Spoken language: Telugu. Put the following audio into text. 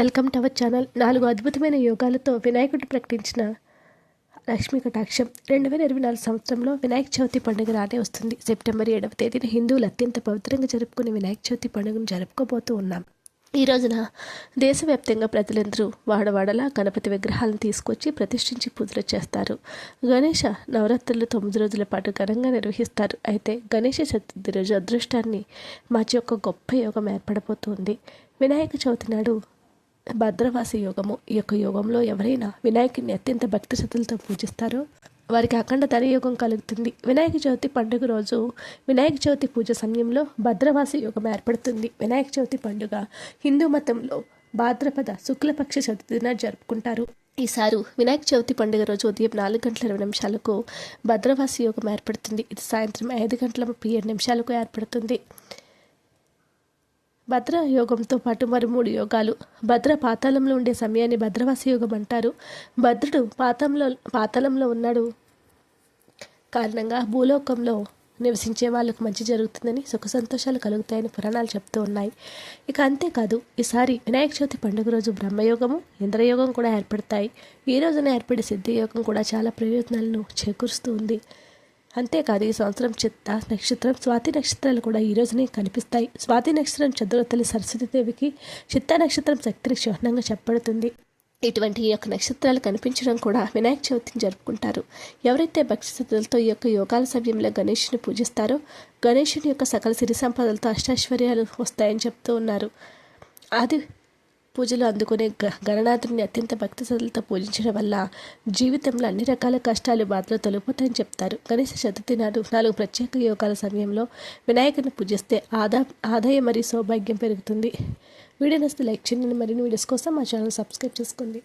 Welcome to our channel. నాలుగు అద్భుతమైన యోగాలతో వినాయకుడు ప్రకటించిన లక్ష్మీ కటాక్షం. రెండు వేల ఇరవై నాలుగు సంవత్సరంలో వినాయక చవితి పండుగ రానే వస్తుంది. సెప్టెంబర్ ఏడవ తేదీన హిందువులు అత్యంత పవిత్రంగా జరుపుకునే వినాయక చవితి పండుగను జరుపుకోబోతూ ఉన్నాం. ఈ రోజున దేశవ్యాప్తంగా ప్రజలందరూ వాడవాడలా గణపతి విగ్రహాలను తీసుకొచ్చి ప్రతిష్ఠించి పూజలు చేస్తారు. గణేష నవరాత్రులు తొమ్మిది రోజుల పాటు ఘనంగా నిర్వహిస్తారు. అయితే గణేష చతుర్థి రోజు అదృష్టాన్ని మార్చి యొక్క గొప్ప యోగం ఏర్పడబోతుంది. వినాయక చవితి నాడు భద్రవాసి యోగము ఈ యొక్క యోగంలో ఎవరైనా వినాయకుడిని అత్యంత భక్తి శ్రద్ధలతో పూజిస్తారో వారికి అఖండ ధనయోగం కలుగుతుంది. వినాయక చవితి పండుగ రోజు వినాయక చవితి పూజ సమయంలో భద్రవాసి యోగం ఏర్పడుతుంది. వినాయక చవితి పండుగ హిందూ మతంలో భాద్రపద శుక్లపక్ష చతుర్థిన జరుపుకుంటారు. ఈసారి వినాయక చవితి పండుగ రోజు ఉదయం నాలుగు గంటల ఇరవై నిమిషాలకు భద్రవాసి యోగం ఏర్పడుతుంది. ఇది సాయంత్రం ఐదు గంటల ముప్పై ఏడు నిమిషాలకు ఏర్పడుతుంది. భద్ర యోగంతో పాటు మరి మూడు యోగాలు. భద్ర పాతాళంలో ఉండే సమయాన్ని భద్రవాస యోగం అంటారు. భద్రుడు పాతంలో పాతాళంలో ఉన్నాడు కారణంగా భూలోకంలో నివసించే వాళ్ళకు మంచి జరుగుతుందని సుఖ సంతోషాలు కలుగుతాయని పురాణాలు చెప్తూ ఉన్నాయి. ఇక అంతేకాదు ఈసారి వినాయక చవితి పండుగ రోజు బ్రహ్మయోగము ఇంద్రయోగం కూడా ఏర్పడతాయి. ఈ రోజున ఏర్పడే సిద్ధియోగం కూడా చాలా ప్రయోజనాలను చేకూరుస్తూ ఉంది. అంతేకాదు ఈ సంవత్సరం చిత్త నక్షత్రం స్వాతి నక్షత్రాలు కూడా ఈ రోజునే కనిపిస్తాయి. స్వాతి నక్షత్రం చంద్రుల సరస్వతీదేవికి చిత్త నక్షత్రం శక్తిని చిహ్నంగా చెప్పబడుతుంది. ఇటువంటి ఈ యొక్క నక్షత్రాలు కనిపించడం కూడా వినాయక చవితిని జరుపుకుంటారు. ఎవరైతే భక్తి శ్రద్ధలతో ఈ యొక్క యోగాల సమయంలో గణేషుని పూజిస్తారో గణేషుని యొక్క సకల సిరి సంపదలతో అష్టాశ్వర్యాలు వస్తాయని చెప్తూ ఉన్నారు. అది పూజలు అందుకునే గణనాథుని అత్యంత భక్తి శ్రద్ధలతో పూజించడం వల్ల జీవితంలో అన్ని రకాల కష్టాలు బాధలు తొలగిపోతాయని చెప్తారు. గణేష చతుర్థి నాడు నాలుగు ప్రత్యేక యోగాల సమయంలో వినాయకుని పూజిస్తే ఆదా ఆదాయం మరియు సౌభాగ్యం పెరుగుతుంది. వీడియో నస్తే లైక్ చేయండి. మరిన్ని వీడియోస్ కోసం మా ఛానల్ సబ్స్క్రైబ్ చేసుకోండి.